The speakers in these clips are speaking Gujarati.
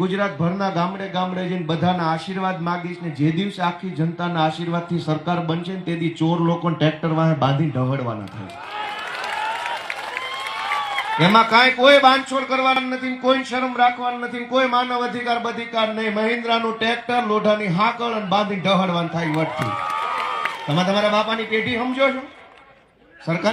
ગુજરાત ભરના ગામડે ગામડે જઈને બધાના આશીર્વાદ માગીશ ને જે દિવસે આખી જનતાના આશીર્વાદથી સરકાર બનશે ને તે દી ચોર લોકોને ટ્રેક્ટર વાહે બાંધી ઢવડવાના થાય. એમાં કાંઈ કોઈ બાંધછોડ કરવાનું નથી કોઈ શરમ રાખવાનું નથી કોઈ માનવ અધિકાર બધિકાર નહીં. મહિન્દ્રાનું ટ્રેક્ટર લોઢાની હાકળ અને બાંધી ઢહડવાનું થાય વટથી. તમે તમારા બાપાની પેઢી સમજો છો?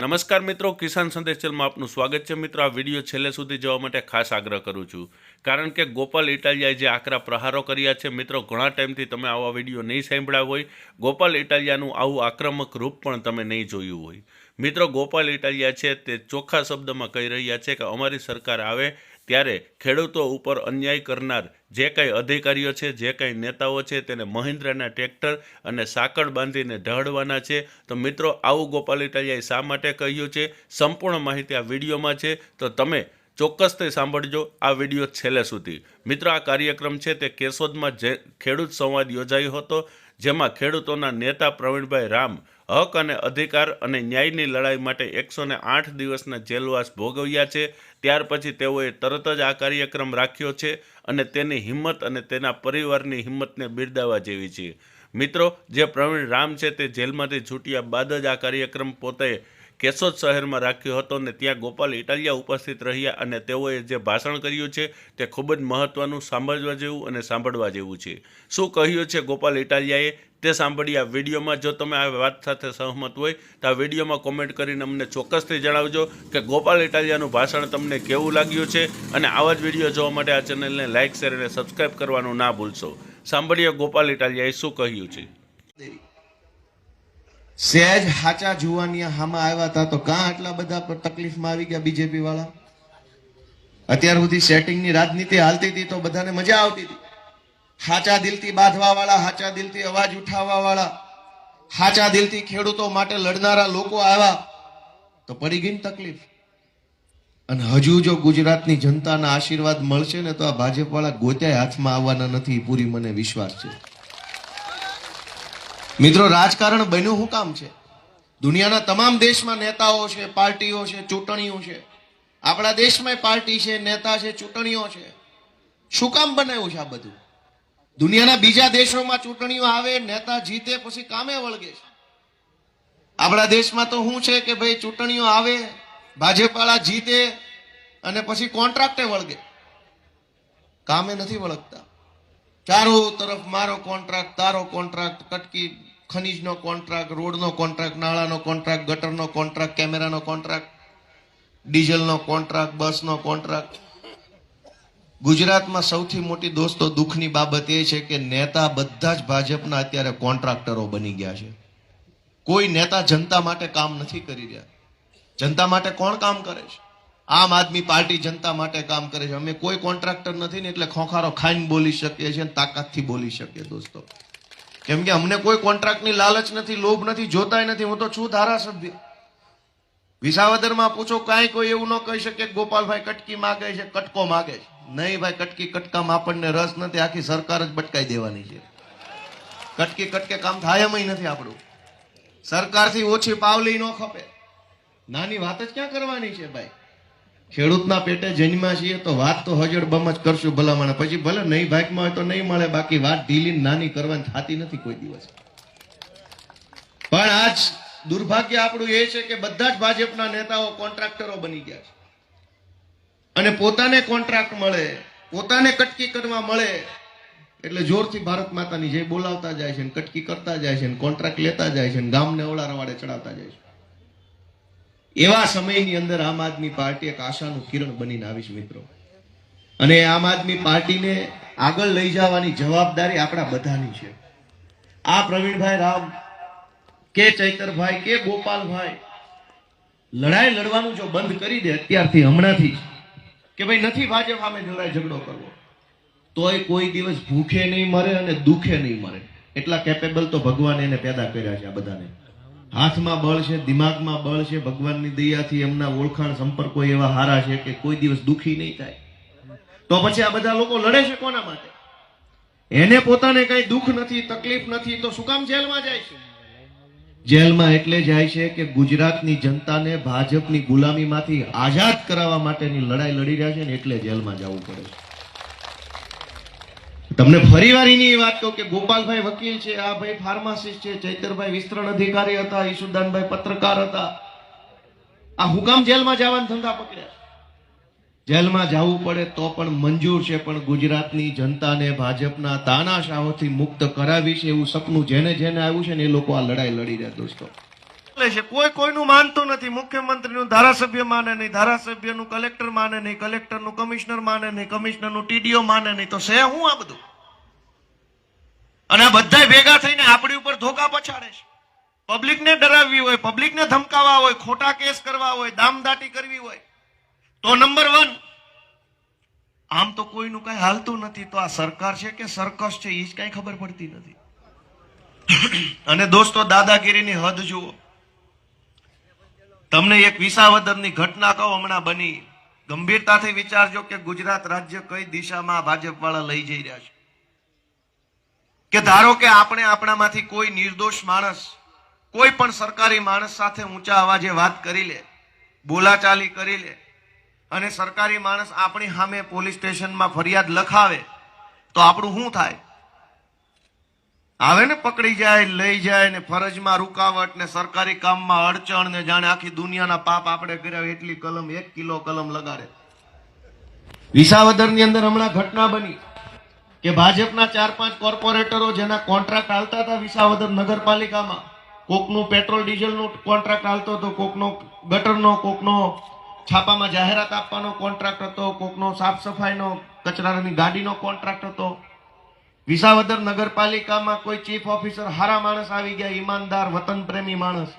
નમસ્કાર મિત્રો, કિસાન સંદેશ ચેનલમાં આપનું સ્વાગત છે. મિત્રો, આ વીડિયો છેલ્લે સુધી જોવા માટે ખાસ આગ્રહ કરું છું. કારણ કે ગોપાલ ઇટાલિયાએ જે આકરા પ્રહારો કર્યા છે, મિત્રો, ઘણા ટાઈમથી તમે આવા વીડિયો નહીં સાંભળ્યા હોય. ગોપાલ ઇટાલિયાનું આવું આક્રમક રૂપ પણ તમે નહીં જોયું હોય. મિત્રો, ગોપાલ ઇટાલિયા છે તે ચોખ્ખા શબ્દમાં કહી રહ્યા છે કે અમારી સરકાર આવે ત્યારે ખેડૂતો ઉપર અન્યાય કરનાર જે કાંઈ અધિકારીઓ છે, જે કાંઈ નેતાઓ છે, તેને મહિન્દ્રાના ટ્રેક્ટર અને સાંકળ બાંધીને ઢાળવાના છે. તો મિત્રો, આવું ગોપાલ ઇટાલિયાએ શા માટે કહ્યું છે? સંપૂર્ણ માહિતી આ વિડીયોમાં છે. તો તમે ચોક્કસથી સાંભળજો, આ વીડિયો છેલ્લે સુધી. મિત્રો, આ કાર્યક્રમ છે તે કેશોદમાં જે ખેડૂત સંવાદ યોજાયો હતો, જેમાં ખેડૂતોના નેતા પ્રવીણભાઈ રામ, હક અને અધિકાર અને ન્યાયની લડાઈ માટે એકસો ને આઠ દિવસના જેલવાસ ભોગવ્યા છે. ત્યાર પછી તેઓએ તરત જ આ કાર્યક્રમ રાખ્યો છે અને તેની હિંમત અને તેના પરિવારની હિંમતને બિરદાવવા જેવી છે. મિત્રો, જે પ્રવીણ રામ છે તે જેલમાંથી છૂટ્યા બાદ જ આ કાર્યક્રમ પોતે કેશોદ શહેરમાં રાખ્યો હતો અને ત્યાં ગોપાલ ઇટાલિયા ઉપસ્થિત રહ્યા અને તેઓએ જે ભાષણ કર્યું છે તે ખૂબ જ મહત્ત્વનું સાંભળવા જેવું અને સાંભળવા જેવું છે. શું કહ્યું છે ગોપાલ ઇટાલિયાએ? તે સાંભળી આ વિડીયોમાં જો તમે આ વાત સાથે સહમત હોય, તો આ વિડીયોમાં કોમેન્ટ કરીને અમને ચોક્કસથી જણાવજો કે ગોપાલ ઇટાલિયાનું ભાષણ તમને કેવું લાગ્યું છે અને આવા જ વીડિયો જોવા માટે આ ચેનલને લાઇક શેર અને સબસ્ક્રાઇબ કરવાનું ના ભૂલશો. સાંભળીએ ગોપાલ ઇટાલિયાએ શું કહ્યું છે. સહેજ હાચા જુવાનિયા હામાં આવ્યા હતા તો કાં આટલા બધા તકલીફમાં આવી ગયા બીજેપી વાળા? અત્યાર સુધી સેટિંગની રાજનીતિ હાલતી હતી તો બધાને મજા આવતી હતી. હાચા દિલથી બાંધવા વાળા, હાચા દિલથી અવાજ ઉઠાવવા વાળા, હાચા દિલથી ખેડૂતો માટે લડનારા લોકો આવ્યા તો પડી ગઈ તકલીફ. અને હજુ જો ગુજરાતની જનતાના આશીર્વાદ મળશે ને તો આ ભાજપ વાળા ગોત્યાય હાથમાં આવવાના નથી પૂરી મને વિશ્વાસ છે. મિત્રો, રાજકારણ બન્યું શું કામ છે? દુનિયાના તમામ દેશમાં નેતાઓ છે, પાર્ટીઓ છે, ચૂંટણીઓ છે. આપણા દેશમાં પાર્ટી છે, નેતા છે, ચૂંટણીઓ છે. શું કામ બનાવ્યું છે આ બધું? દુનિયાના બીજા દેશોમાં ચૂંટણીઓ આવે, નેતા જીતે, પછી કામે વળગે છે. આપણા દેશમાં તો શું છે કે ભાઈ, ચૂંટણીઓ આવે ભાજપવાળા જીતે અને પછી કોન્ટ્રાક્ટે વળગે. કામે નથી વળગતા. ચારો તરફ મારો કોન્ટ્રાક્ટ, તારો કોન્ટ્રાક્ટ, કટકી ખનીજનો કોન્ટ્રાક્ટ, રોડનો કોન્ટ્રાક્ટ, નાળાનો કોન્ટ્રાક્ટ, ગટરનો કોન્ટ્રાક્ટ, કેમેરાનો કોન્ટ્રાક્ટ, ડીઝલનો કોન્ટ્રાક્ટ, બસનો કોન્ટ્રાક્ટ. ગુજરાતમાં સૌથી મોટી દોસ્તો દુઃખની બાબત એ છે કે નેતા બધા જ ભાજપના અત્યારે કોન્ટ્રાક્ટરો બની ગયા છે. કોઈ નેતા જનતા માટે કામ નથી કરી રહ્યા. જનતા માટે કોણ કામ કરે છે? આમ આદમી પાર્ટી જનતા માટે કામ કરે છે. અમે કોઈ કોન્ટ્રાક્ટર નથી ને એટલે ખોખારો ખાઈને બોલી શકીએ છીએ તાકાતથી બોલી શકીએ દોસ્તો. કેમ કે અમને કોઈ કોન્ટ્રાક્ટની લાલચ નથી, લોભ નથી, જોતાય નથી. હું તો છું ધારાસભ્ય. વિસાવદરમાં પૂછો, કાંઈ કોઈ એવું ન કહી શકે ગોપાલભાઈ કટકી માગે છે, કટકો માગે છે. નહીં ભાઈ, કટકી કટકામાં આપણને રસ નથી, આખી સરકાર જ બટકાઈ દેવાની છે. કટકી કટકે કામ થાય એમ નથી આપણું. સરકારથી ઓછી પાવલી ન ખપે. નાની વાત જ ક્યાં કરવાની છે, ભાઈ? ખેડૂતના પેટે જન્મ્યા છીએ તો વાત તો હજળ બમ જ કરશું ભલામણ. પછી ભલે નહીં ભાગમાં હોય તો નહીં મળે, બાકી વાત ઢીલી નાની કરવાની થતી નથી કોઈ દિવસ. પણ આજ દુર્ભાગ્ય આપણું એ છે કે બધા જ ભાજપના નેતાઓ કોન્ટ્રાક્ટરો બની ગયા છે. અને પોતાને કોન્ટ્રાક્ટ મળે, પોતાને કટકી કરવા મળે, એટલે જોરથી ભારત માતાની જય બોલાવતા જાય છે કટકી કરતા જાય છે કોન્ટ્રાક્ટ લેતા જાય છે ગામને ઓળારવાડે ચડાવતા જાય છે. એવા સમયની અંદર આમ આદમી પાર્ટી એક આશાનું કિરણ બનીને આવીશ મિત્રો. અને આમ આદમી પાર્ટીને આગળ લઈ જવાની જવાબદારી આપણા બધાની છે. આ પ્રવીણભાઈ રામ કે ચૈતરભાઈ, કે ગોપાલભાઈ, લડાઈ લડવાનું જો બંધ કરી દે અત્યારથી હમણાંથી કે ભાઈ નથી ભાજપ સામે લડાઈ ઝઘડો કરવો, તોય કોઈ દિવસ ભૂખે નહીં મરે અને દુખે નહીં મરે. એટલા કેપેબલ તો ભગવાન એને પેદા કર્યા છે આ બધાને. હાથમાં બળ છે, દિમાગમાં બળ છે, ભગવાનની દયાથી એમના ઓળખાણ, સંપર્કો એવા હારા છે કે કોઈ દિવસ દુઃખી નહીં થાય. તો પછી આ બધા લોકો લડે છે કોના માટે? એને પોતાને કઈ દુઃખ નથી, તકલીફ નથી, તો શું કામ જેલમાં જાય છે? જેલમાં એટલે જાય છે કે ગુજરાતની જનતાને ભાજપની ગુલામીમાંથી આઝાદ કરાવવા માટેની લડાઈ લડી રહ્યા છે ને એટલે જેલમાં જવું પડે છે. તમને ફરીવાર એની એ વાત કહું કે ગોપાલભાઈ વકીલ છે, આ ભાઈ ફાર્માસિસ્ટ છે, ચૈતરભાઈ વિસ્તરણ અધિકારી હતા, ઈશુદાનભાઈ પત્રકાર હતા. આ હુકામ જેલમાં જવાના ધંધા પકડ્યા જેલમાં જવું પડે તો પણ મંજૂર છે, પણ ગુજરાતની જનતાને ભાજપના તાનાશાહોથી મુક્ત કરાવી છે એવું સપનું જેને જેને આવ્યું છે ને એ લોકો આ લડાઈ લડી રહ્યા દોસ્તો. છે, કોઈ કોઈનું માનતું નથી, મુખ્યમંત્રીનું ધારાસભ્ય માને નહીં, ધારાસભ્યનું કલેક્ટર માને નહીં, કલેક્ટરનું કમિશનર માને નહીં, કમિશનરનું ટીડીઓ માને નહીં, તો છે હું આ બધું? અને આ બધા ભેગા થઈને આપણી ઉપર ધોકા પછાડે છે. પબ્લિકને ડરાવવી હોય, પબ્લિકને ધમકાવવા હોય, ખોટા કેસ કરવા હોય, દામદાટી કરવી હોય, તો નંબર વન, આમ તો કોઈનું કઈ હાલતું નથી, તો આ સરકાર છે કે સરકસ છે એ જ કઈ ખબર પડતી નથી. અને દોસ્તો, દાદાગીરીની હદ જુઓ. તમને એક વિસાવદરની ઘટના કહો હમણાં બની. ગંભીરતાથી વિચારજો કે ગુજરાત રાજ્ય કઈ દિશામાં ભાજપ વાળા લઈ જઈ રહ્યા છે. કે ધારો કે આપણે આપણામાંથી કોઈ નિર્દોષ માણસ, કોઈ પણ સરકારી માણસ સાથે ઊંચા અવાજે વાત કરી લે, બોલાચાલી કરી લે, અને સરકારી માણસ આપણી સામે પોલીસ સ્ટેશનમાં ફરિયાદ લખાવે, તો આપણું શું થાય? આવે ને પકડી જાય લઈ જાય ને ફરજમાં રૂકાવટ ને સરકારી કામમાં અડચણ ને જાણે આખી દુનિયાના પાપ આપણે કર્યા એટલી કલમ, એક કિલો કલમ લગાડે. વિસાવદરની અંદર હમણાં ઘટના બની કે ભાજપના ચાર પાંચ કોર્પોરેટરો જેના કોન્ટ્રાક્ટ હાલતા હતા વિસાવદર નગરપાલિકામાં, કોકનું પેટ્રોલ, ડીઝલનું કોન્ટ્રાક્ટ હાલતો હતો, કોકનો ગટરનો, કોકનો છાપામાં જાહેરાત આપવાનો કોન્ટ્રાક્ટ હતો, કોકનો સાફ સફાઈનો, કચરાની ગાડીનો કોન્ટ્રાક્ટ હતો. વિસાવદર નગરપાલિકામાં કોઈ ચીફ ઓફિસર હારા માણસ આવી ગયા, ઈમાનદાર વતન પ્રેમી માણસ.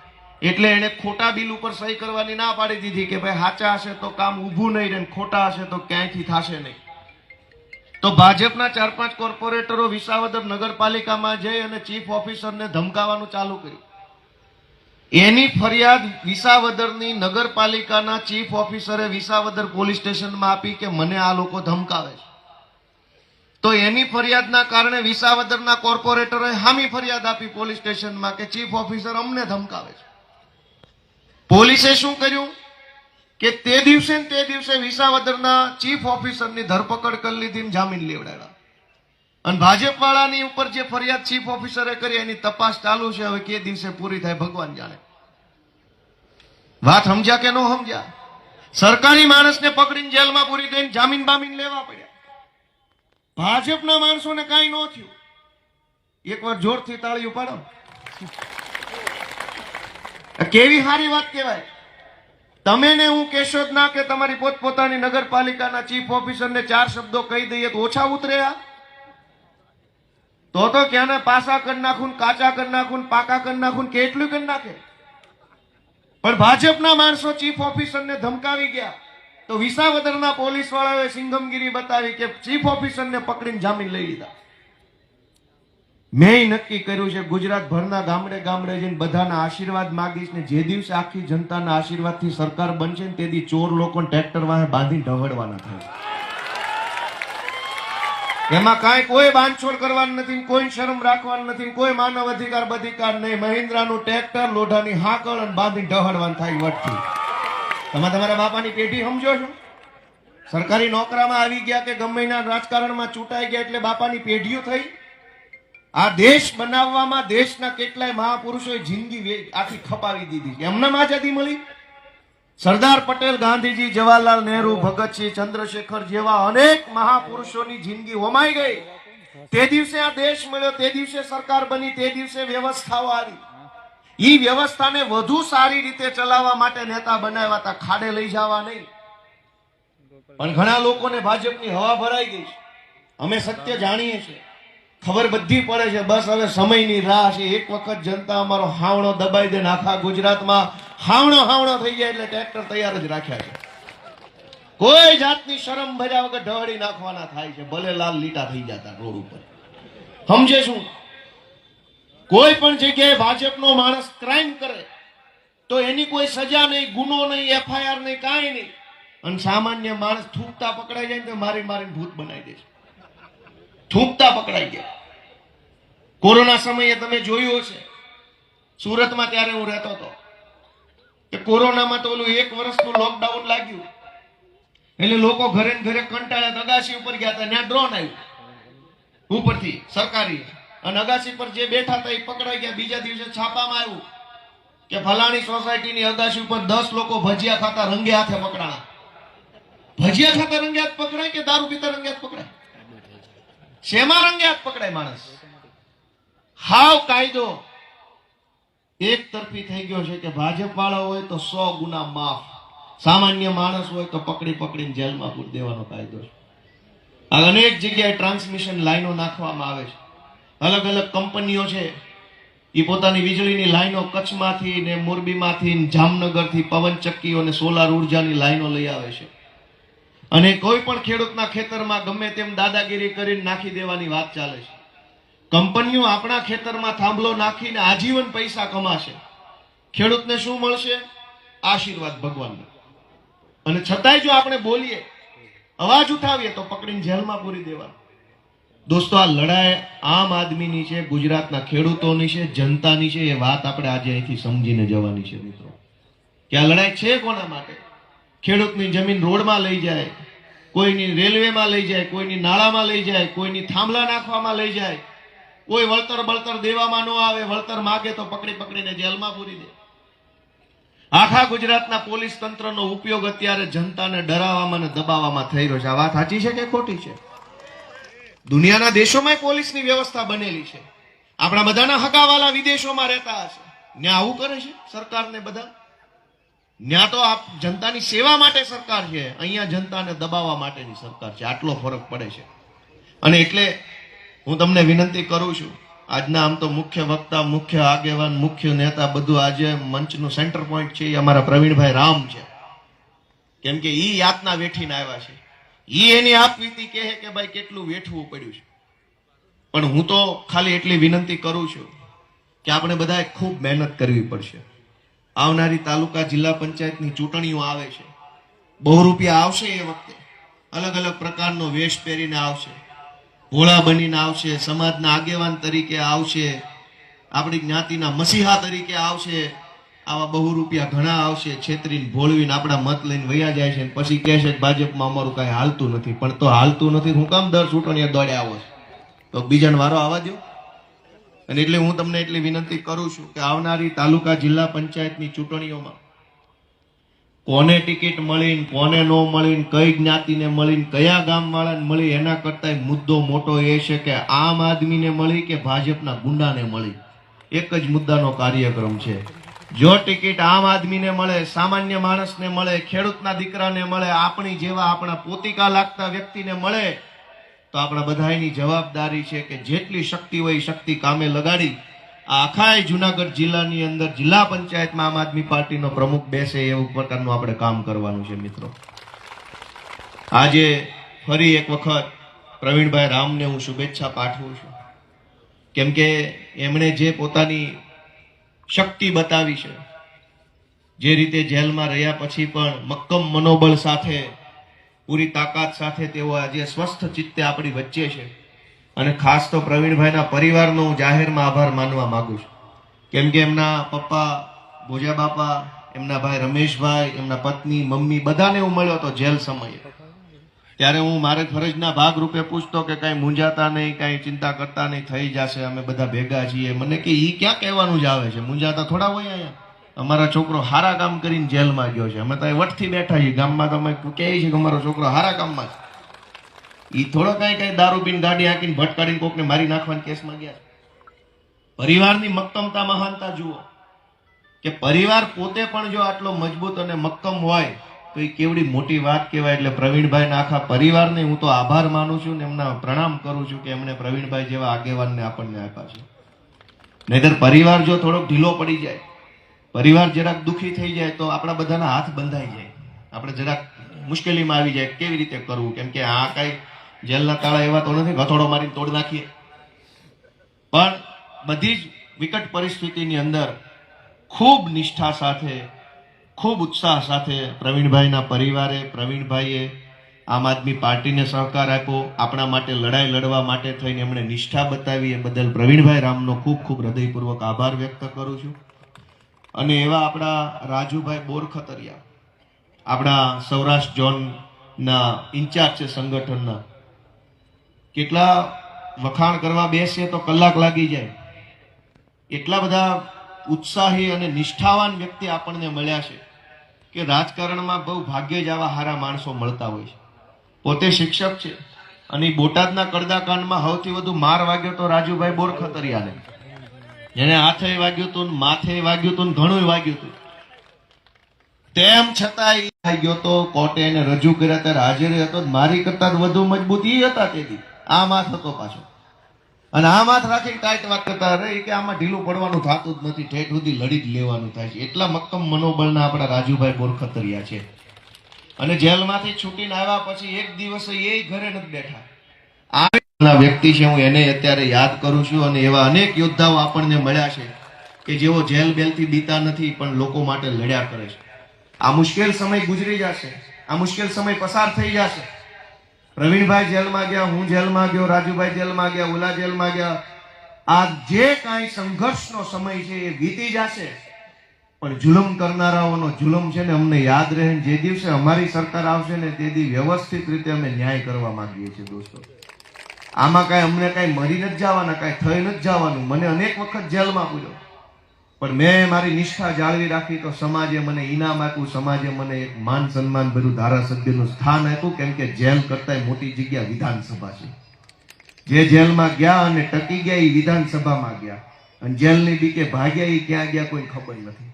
એટલે એને ખોટા બિલ ઉપર સહી કરવાની ના પાડી દીધી કે ભાઈ સાચા હશે તો કામ ઊભું નહીં રહે ખોટા હશે તો ક્યાંયથી થશે નહીં. તો ભાજપના ચાર પાંચ કોર્પોરેટરો વિસાવદર નગરપાલિકામાં જઈ અને ચીફ ઓફિસરને ધમકાવવાનું ચાલુ કર્યું. એની ફરિયાદ વિસાવદરની નગરપાલિકાના ચીફ ઓફિસરે વિસાવદર પોલીસ સ્ટેશનમાં આપી કે મને આ લોકો ધમકાવે છે. તો એની ફરિયાદના કારણે વિસાવદરના કોર્પોરેટરોએ હામી ફરિયાદ આપી પોલીસ સ્ટેશનમાં કે ચીફ ઓફિસર અમને ધમકાવે છે. પોલીસે શું કર્યું? કે તે દિવસે તે દિવસે વિસાવદરના ચીફ ઓફિસરની ધરપકડ કરી લીધી જામીન લેવડાવ્યા. અને ભાજપ વાળાની ઉપર જે ફરિયાદ ચીફ ઓફિસરે કરી એની તપાસ ચાલુ છે, હવે કે દિવસે પૂરી થાય ભગવાન જાણે. વાત સમજ્યા કે ન સમજ્યા? સરકારી માણસને પકડીને જેલમાં પૂરી થઈને જામીન બામીન લેવા પડ્યા. ભાજપના માણસોને કાંઈ ન થયું. એકવાર જોરથી તાળીઓ પાડો કેવી સારી વાત કહેવાય? તમે ને હું કહેશો જ ના કે તમારી પોતપોતાની નગરપાલિકાના ચીફ ઓફિસરને ચાર શબ્દો કહી દઈએ તો ઓછા ઉતર્યા તો તો ક્યાંના પાસા કરી નાખું કાચા કરી નાખું પાકા કરી નાખું કેટલું કરી નાખે? પણ ભાજપના માણસો ચીફ ઓફિસરને ધમકાવી ગયા. તો વિસાવદરના પોલીસ વાળાએ સિંગમગીરી બતાવી કે ચીફ ઓફિસરને પકડીને જામીન લઈ લીધા. મેં નક્કી કર્યું છે ગુજરાત ભરના ગામડે ગામડે જઈને બધાના આશીર્વાદ માગીશ ને જે દિવસે આખી જનતાના આશીર્વાદથી સરકાર બનશે ને તેથી ચોર લોકોને ટ્રેક્ટર વાહે બાંધીને ઢવડવાના થાય. એમાં કાંઈ કોઈ બાંધછોડ કરવાનું નથી કોઈ શરમ રાખવાનું નથી કોઈ માનવ અધિકાર બધિકાર નહીં. મહિન્દ્રાનું ટ્રેક્ટર લોઢાની હાકળ અને બાંધીને ઢહડવાનું થાય વટથી તમે તમારા બાપાની પેઢી સમજો છો? સરકારી નોકરામાં આવી ગયા કે ગમેના રાજકારણમાં ચૂંટાઈ ગયા એટલે બાપાની પેઢીઓ થઈ? આ દેશ બનાવવામાં દેશના કેટલાય મહાપુરુષોએ જિંદગી આખી ખપાવી દીધી એમને આઝાદી મળી? સરદાર પટેલ, ગાંધીજી, જવાહરલાલ નહેરુ, ભગતસિંહ, ચંદ્રશેખર જેવા અનેક મહાપુરુષોની જિંદગી હોમાઈ ગઈ. તે દિવસે આ દેશ મળ્યો, તે દિવસે સરકાર બની, તે દિવસે વ્યવસ્થાઓ આવી. ઈ વ્યવસ્થાને વધુ સારી રીતે ચલાવવા માટે નેતા બનાવ્યા હતા. ખાડે લઈ જવા નહીં. પણ ઘણા લોકોને ભાજપની હવા ભરાઈ ગઈ છે. અમે સત્ય જાણીએ છીએ. ખબર બધી પડે છે, બસ હવે સમયની રાહ છે. એક વખત જનતા અમારો હાવણો દબાઈ દે આખા ગુજરાતમાં હાવણો હાવણો થઈ જાય એટલે ટ્રેક્ટર તૈયાર જ રાખ્યા છે. કોઈ જાતની શરમ ભર્યા વગર ઢળી નાખવાના થાય છે. ભલે લાલ લીટા થઈ જતા રોડ ઉપર. સમજે શું? કોઈ પણ જગ્યાએ ભાજપનો માણસ ક્રાઇમ કરે, તો એની કોઈ સજા નહીં, ગુનો નહીં, એફઆઈઆર નહીં, કાંઈ નહીં. અને સામાન્ય માણસ થૂકતા પકડાઈ જાય તો મારી મારીને ભૂત બનાવી દે થૂંકતા પકડાઈ ગયા કોરોના સમયે તમે જોયું હશે. સુરતમાં ત્યારે હું રહેતો હતો. કે કોરોનામાં તો ઓલું એક વર્ષનું લોકડાઉન લાગ્યું. એટલે લોકો ઘરે ઘરે કંટાળ્યા તો ઉપર ગયા હતા. ત્યાં ડ્રોન આવ્યું. ઉપરથી સરકારી. અને અગાસી પર જે બેઠા હતા એ પકડાઈ ગયા. બીજા દિવસે છાપામાં આવ્યું કે ફલાણી સોસાયટીની અગાસી ઉપર દસ લોકો ભજીયા ખાતા રંગે હાથે પકડાણા. ભજીયા ખાતા રંગે હાથ પકડાય કે દારૂ પીતા રંગે હાથ પકડાય? શેમાં રંગે હાથ પકડાય માણસ? હાવ કાયદો. એક તરફી થઈ ગયો છે કે ભાજપ વાળા હોય તો સો ગુના માફ. સામાન્ય માણસ હોય તો પકડી પકડીને જેલમાં પૂરી દેવાનો કાયદો છે. અનેક જગ્યાએ ટ્રાન્સમિશન લાઈનો નાખવામાં આવે છે. અલગ અલગ કંપનીઓ છે. એ પોતાની વીજળીની લાઈનો કચ્છમાંથી ને મોરબીમાંથી જામનગરથી પવનચક્કીઓ ને સોલાર ઉર્જાની લાઈનો લઈ આવે છે. અને કોઈ પણ ખેડૂતના ખેતરમાં ગમે તેમ દાદાગીરી કરીને નાખી દેવાની વાત ચાલે છે. કંપનીઓ આપણા ખેતરમાં થાંભલો નાખીને આજીવન પૈસા કમાશે. ખેડૂતને શું મળશે? આશીર્વાદ ભગવાનનો. અને છતાંય જો આપણે બોલીએ, અવાજ ઉઠાવીએ તો પકડીને જેલમાં પૂરી દેવા દોસ્તો, આ લડાઈ આમ આદમીની છે, ગુજરાતના ખેડૂતોની છે, જનતાની છે, એ વાત આપણે આજે અહીંથી સમજીને જવાની છે મિત્રો. કે આ લડાઈ છે કોના માટે? ખેડૂતની જમીન રોડમાં લઈ જાય, કોઈની રેલવેમાં લઈ જાય, કોઈની નાળામાં લઈ જાય, કોઈની થાંભલા નાખવામાં લઈ જાય, કોઈ વળતર બળતર દેવામાં ન આવે, વળતર માગે તો પકડી પકડીને જેલમાં પૂરી દે. આખા ગુજરાતના પોલીસ તંત્રનો ઉપયોગ અત્યારે જનતાને ડરાવવામાં અને દબાવવામાં થઈ રહ્યો છે. આ વાત સાચી છે કે ખોટી છે? દુનિયાના દેશોમાં પોલીસની વ્યવસ્થા બનેલી છે. આપણા બધાના હગાવાલા વિદેશોમાં રહેતા હશે. ત્યાં આવું કરે છે સરકારને બધા? ત્યાં તો આપ જનતાની સેવા માટે સરકાર છે. અહીંયા જનતાને દબાવવા માટેની સરકાર છે. આટલો ફરક પડે છે. અને એટલે હું તમને વિનંતી કરું છું, આજના આમ તો મુખ્ય વક્તા, મુખ્ય આગેવાન, મુખ્ય નેતા બધું આજે મંચનું સેન્ટર પોઈન્ટ છે. એ અમારા પ્રવીણભાઈ રામ છે. કેમ કે એ યાતના વેઠીને આવ્યા છે. ઈ એની આપવી કહે કે ભાઈ કેટલું વેઠવું પડ્યું છે. પણ હું તો ખાલી એટલી વિનંતી કરું છું કે આપણે બધાએ ખૂબ મહેનત કરવી પડશે. આવનારી તાલુકા જિલ્લા પંચાયતની ચૂંટણીઓ આવે છે. બહુ રૂપિયા આવશે એ વખતે. અલગ અલગ પ્રકારનો વેશ પહેરીને આવશે. ભોળા બનીને આવશે, સમાજના આગેવાન તરીકે આવશે, આપણી જ્ઞાતિના મસીહા તરીકે આવશે આવા બહુ રૂપિયા ઘણા આવશે, છેતરીને ભોળવીને આપણા મત લઈને વયા જાય છે પછી કહે છે ભાજપમાં અમારું કાંઈ હાલતું નથી. પણ તો હાલતું નથી, હું કામ દર ચૂંટણીએ દોડે આવો છો. તો બીજાને વારો આવવા દો અને એટલે હું તમને એટલી વિનંતી કરું છું કે આવનારી તાલુકા જિલ્લા પંચાયતની ચૂંટણીઓમાં કોને ટિકિટ મળીને, કોને ન મળીને, કઈ જ્ઞાતિને મળીને, કયા ગામવાળાને મળી, એના કરતાં મુદ્દો મોટો એ છે કે આમ આદમીને મળી કે ભાજપના ગુંડાને મળી. એક જ મુદ્દાનો કાર્યક્રમ છે. જો ટિકિટ આમ આદમીને મળે, સામાન્ય માણસને મળે, ખેડૂતના દીકરાને મળે, આપણી જેવા આપણા પોતિકા લાગતા વ્યક્તિને મળે, તો આપણા બધાની જવાબદારી છે કે જેટલી શક્તિ હોય શક્તિ કામે લગાડી. આ આખાય જુનાગઢ જિલ્લાની અંદર જિલ્લા પંચાયતમાં આમ આદમી પાર્ટીનો પ્રમુખ બેસે એવું પ્રકારનું આપણે કામ કરવાનું છે, મિત્રો. આજે ફરી એક વખત પ્રવીણભાઈ રામને હું શુભેચ્છા પાઠવું છું. કેમ કે એમણે જે પોતાની શક્તિ બતાવી છે. જે રીતે જેલમાં રહ્યા પછી પણ મક્કમ મનોબળ સાથે, પૂરી તાકાત સાથે તેઓ આજે સ્વસ્થ ચિત્તે આપણી વચ્ચે છે. અને ખાસ તો પ્રવીણભાઈના પરિવારનો હું જાહેરમાં આભાર માનવા માંગુ છું. કેમ કે એમના પપ્પા, ભોજા બાપા, એમના ભાઈ રમેશભાઈ, એમના પત્ની, મમ્મી બધાને હું મળ્યો હતો જેલ સમયે. ત્યારે હું મારે ફરજના ભાગ રૂપે પૂછતો કે કાંઈ મૂંઝાતા નહીં, કાંઈ ચિંતા કરતા નહીં, થઈ જશે, અમે બધા ભેગા છીએ. મને કે, ઈ ક્યાં કહેવાનું જ આવે છે? મૂંઝાતા થોડા હોય અહીંયા. અમારા છોકરો હારા કામ કરીને જેલમાં ગયો છે. અમે તો વટથી બેઠા છીએ. ગામમાં તમે કહે છે કે અમારો છોકરો હારા કામમાં છે. એ થોડો કાંઈ કાંઈ દારૂ પીને ગાડી હાંકીને ભટકાડીને કોકને મારી નાખવાના કેસમાં ગયા પરિવારની મક્કમતા મહાનતા જુઓ. કે પરિવાર પોતે પણ જો આટલો મજબૂત અને મક્કમ હોય તો એ કેવડી મોટી વાત કહેવાય એટલે પ્રવીણભાઈના આખા પરિવારને હું તો આભાર માનું છું ને એમના પ્રણામ કરું છું કે એમણે પ્રવીણભાઈ જેવા આગેવાનને આપણને આપ્યા છે. નહીતર પરિવાર જો થોડોક ઢીલો પડી જાય, પરિવાર જરાક દુખી થઈ જાય તો આપણા બધાના હાથ બંધાઈ જાય. આપણે જરાક મુશ્કેલીમાં આવી જાય, કેવી રીતે કરવું? કેમ કે આ કઈ જેલના તાળા એવા તો નથી હથોડો મારીને તોડ નાખીએ. પણ બધી જ વિકટ પરિસ્થિતિની અંદર ખૂબ નિષ્ઠા સાથે ખૂબ ઉત્સાહ સાથે પ્રવીણભાઈના પરિવારે પ્રવીણભાઈએ આમ આદમી પાર્ટીને સહકાર આપ્યો. આપણા માટે લડાઈ લડવા માટે થઈને એમણે નિષ્ઠા બતાવી. એ બદલ પ્રવીણભાઈ રામનો ખૂબ ખૂબ હૃદયપૂર્વક આભાર વ્યક્ત કરું છું. અને એવા આપણા રાજુભાઈ બોરખતરિયા, આપણા સૌરાષ્ટ્ર ઝોનના ઇન્ચાર્જ છે સંગઠનના. કેટલા વખાણ કરવા બેસીએ તો કલાક લાગી જાય. એટલા બધા ઉત્સાહી અને નિષ્ઠાવાન વ્યક્તિ આપણને મળ્યા છે. કે રાજકારણમાં બહુ ભાગ્યે જ આવા સારા માણસો મળતા હોય છે. પોતે શિક્ષક છે અને બોટાદના કડદાકાંડમાં સૌથી વધુ માર વાગ્યો તો રાજુભાઈ બોરખતરિયાને જેને હાથે વાગ્યું હતું માથે વાગ્યું હતું ઘણું વાગ્યું હતું તેમ છતાં થઈ ગયો તો કોર્ટે એને રજૂ કર્યા ત્યારે હાજર હતો મારી કરતા વધુ મજબૂત ઈ હતા તેથી. આ માથ હતો પાછો. અને આ માથ રાખી ટાઈટ વાત કરતા અરે કે આમાં ઢીલું પડવાનું થતું જ નથી. ઠેઠ સુધી લડી જ લેવાનું થાય છે. એટલા મક્કમ મનોબળના આપણા રાજુભાઈ બોરખતરિયા છે. અને જેલમાંથી છૂટીને આવ્યા પછી એક દિવસે એ ઘરે નથી બેઠા. આ વ્યક્તિ છે, હું એને અત્યારે યાદ કરું છું અને એવા અનેક યોદ્ધાઓ આપણને મળ્યા છે કે જેઓ જેલ બેલથી બીતા નથી, પણ લોકો માટે લડ્યા કરે છે. આ મુશ્કેલ સમય ગુજરી જશે. આ મુશ્કેલ સમય પસાર થઈ જશે. પ્રવીણભાઈ જેલમાં ગયા, હું જેલમાં ગયો, રાજુભાઈ જેલમાં ગયા ઓલા જેલમાં ગયા. આ જે કાંઈ સંઘર્ષનો સમય છે એ વીતી જશે. પણ જુલમ કરનારાઓનો જુલમ છે ને અમને યાદ રહે જે દિવસે અમારી સરકાર આવશે ને તે દી વ્યવસ્થિત રીતે અમે ન્યાય કરવા માંગીએ છીએ દોસ્તો. આમાં કાંઈ અમને કાંઈ મરી નથી જવાના, કાંઈ થઈ નથી જવાનું. મને અનેક વખત જેલમાં પૂર્યો. પણ મેં મારી નિષ્ઠા જાળવી રાખી તો સમાજે મને ઇનામ આપ્યું, સમાજે મને એક માન સન્માન ભર્યું, ધારાસભ્યનું સ્થાન આપ્યું, કેમ કે જેલ કરતાંય મોટી જગ્યા વિધાનસભા છે. જે જેલમાં ગયા અને ટકી ગયા એ વિધાનસભામાં ગયા. અને જેલની બીકે ભાગ્યા એ ક્યાં ગયા કોઈ ખબર નથી.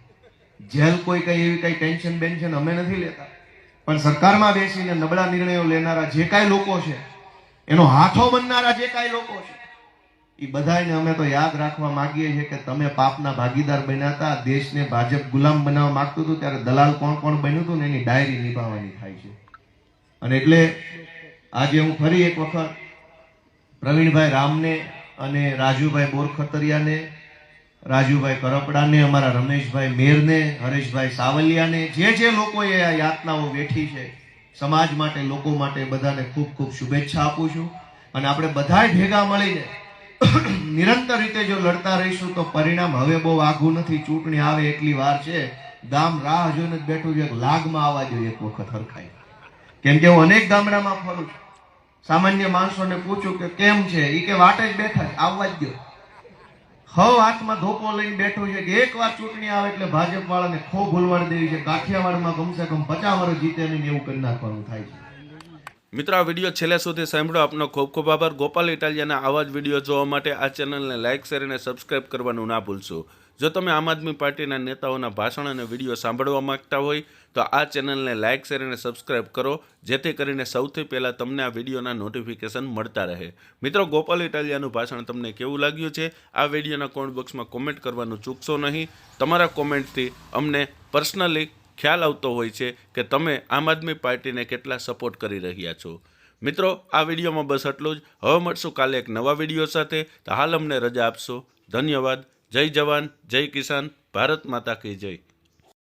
જેલ કોઈ કઈ એવી કઈ ટેન્શન બેન્શન અમે નથી લેતા. પણ સરકારમાં બેસીને નબળા નિર્ણયો લેનારા જે કાંઈ લોકો છે, એનો હાથો બનનારા જે કાંઈ લોકો છે એ બધાને અમે તો યાદ રાખવા માંગીએ છીએ કે તમે પાપના ભાગીદાર બન્યા હતા, દેશને ભાજપ ગુલામ બનાવવા માગતું હતું, ત્યારે દલાલ કોણ કોણ બન્યું હતું ને એની ડાયરી નિભાવવાની થાય છે. અને એટલે આજે હું ફરી એક વખત પ્રવીણભાઈ રામને અને રાજુભાઈ બોરખતરિયાને, રાજુભાઈ કરપડાને, અમારા રમેશભાઈ મેરને, હરેશભાઈ સાવલિયાને, જે જે લોકોએ આ યાતનાઓ વેઠી છે, સમાજ માટે, લોકો માટે બધાને ખૂબ ખૂબ શુભેચ્છા આપું છું. અને આપણે બધાય ભેગા મળીને નિરંતર રીતે જો લડતા રહીશું તો પરિણામ હવે બહુ આઘું નથી. ચૂંટણી આવે એટલી વાર છે. ગામ રાહ જોઈને બેઠું છે. લાગમાં આવવા જોઈએ એક વખત હરખાય કેમ કે હું અનેક ગામડામાં ફરું છું. સામાન્ય માણસોને પૂછું કે કેમ છે? એ કે વાટે જ બેઠા છે. આવવા જ દો. હવ હાથમાં ધોપો લઈને બેઠું છે કે એક વાર ચૂંટણી આવે એટલે ભાજપ વાળાને ખો ભૂલવાડ દેવી છે. કાઠિયાવાડમાં કમસે કમ પચાસ વર્ષ જીતે નહીં એવું કરી નાખવાનું થાય છે. મિત્રો, આ વીડિયો છેલ્લે સુધી સાંભળો. આપનો ખૂબ ખૂબ આભાર. ગોપાલ ઇટાલિયાના આવા જ વીડિયો જોવા માટે આ ચેનલને લાઇક, શેર અને સબસ્ક્રાઇબ કરવાનું ના ભૂલશો. જો તમે આમ આદમી પાર્ટીના નેતાઓના ભાષણ અને વીડિયો સાંભળવા માંગતા હોય, તો આ ચેનલને લાઇક, શેર અને સબસ્ક્રાઇબ કરો. જેથી કરીને સૌથી પહેલાં તમને આ વિડીયોના નોટિફિકેશન મળતા રહે. મિત્રો, ગોપાલ ઇટાલિયાનું ભાષણ તમને કેવું લાગ્યું છે? આ વિડીયોના કોમેન્ટ બોક્સમાં કોમેન્ટ કરવાનું ચૂકશો નહીં. તમારા કોમેન્ટથી અમને પર્સનલી ખ્યાલ આવતો હોય છે કે તમે આમ આદમી પાર્ટીને કેટલા સપોર્ટ કરી રહ્યા છો. મિત્રો, આ વિડીયોમાં બસ એટલું જ. હવે મળશું કાલે એક નવા વીડિયો સાથે. તો હાલ અમને રજા આપશો. ધન્યવાદ. જય જવાન, જય કિસાન. ભારત માતા કી જય.